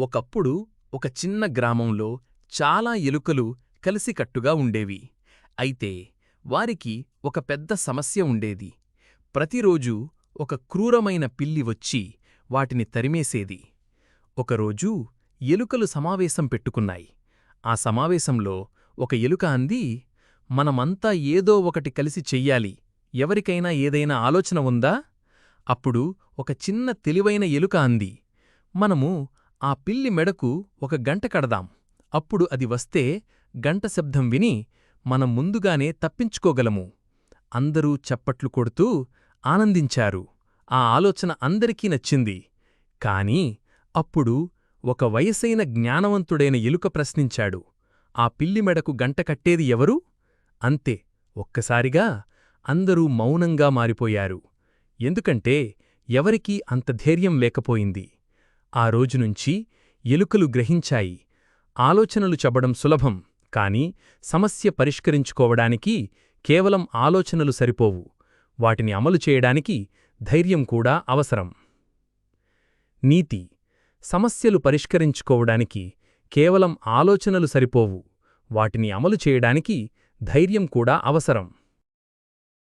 ఒకప్పుడు ఒక చిన్న గ్రామంలో చాలా ఎలుకలు కలిసికట్టుగా ఉండేవి. అయితే వారికి ఒక పెద్ద సమస్య ఉండేది. ప్రతిరోజూ ఒక క్రూరమైన పిల్లి వచ్చి వాటిని తరిమేసేది. ఒకరోజు ఎలుకలు సమావేశం పెట్టుకున్నాయి. ఆ సమావేశంలో ఒక ఎలుక అంది మనమంతా ఏదో ఒకటి కలిసి చెయ్యాలి. ఎవరికైనా ఏదైనా ఆలోచన ఉందా? అప్పుడు ఒక చిన్న తెలివైన ఎలుక అంది మనము ఆ పిల్లి మెడకు ఒక గంట కడదాం. అప్పుడు అది వస్తే గంట శబ్దం విని మనం ముందుగానే తప్పించుకోగలము. అందరూ చప్పట్లు కొడుతూ ఆనందించారు. ఆ ఆలోచన అందరికీ నచ్చింది. కాని అప్పుడు ఒక వయసైన జ్ఞానవంతుడైన ఎలుక ప్రశ్నించాడు. ఆ పిల్లి మెడకు గంట కట్టేది ఎవరు? అంతే ఒక్కసారిగా అందరూ మౌనంగా మారిపోయారు. ఎందుకంటే ఎవరికీ అంత ధైర్యం లేకపోయింది. ఆ రోజునుంచి ఎలుకలు గ్రహించాయి. ఆలోచనలు చెప్పడం సులభం కాని సమస్య పరిష్కరించుకోవడానికి కేవలం ఆలోచనలు సరిపోవు. వాటిని అమలు చేయడానికి ధైర్యం కూడా అవసరం. నీతి. సమస్యలు పరిష్కరించుకోవడానికి కేవలం ఆలోచనలు సరిపోవు. వాటిని అమలు చేయడానికి ధైర్యం కూడా అవసరం.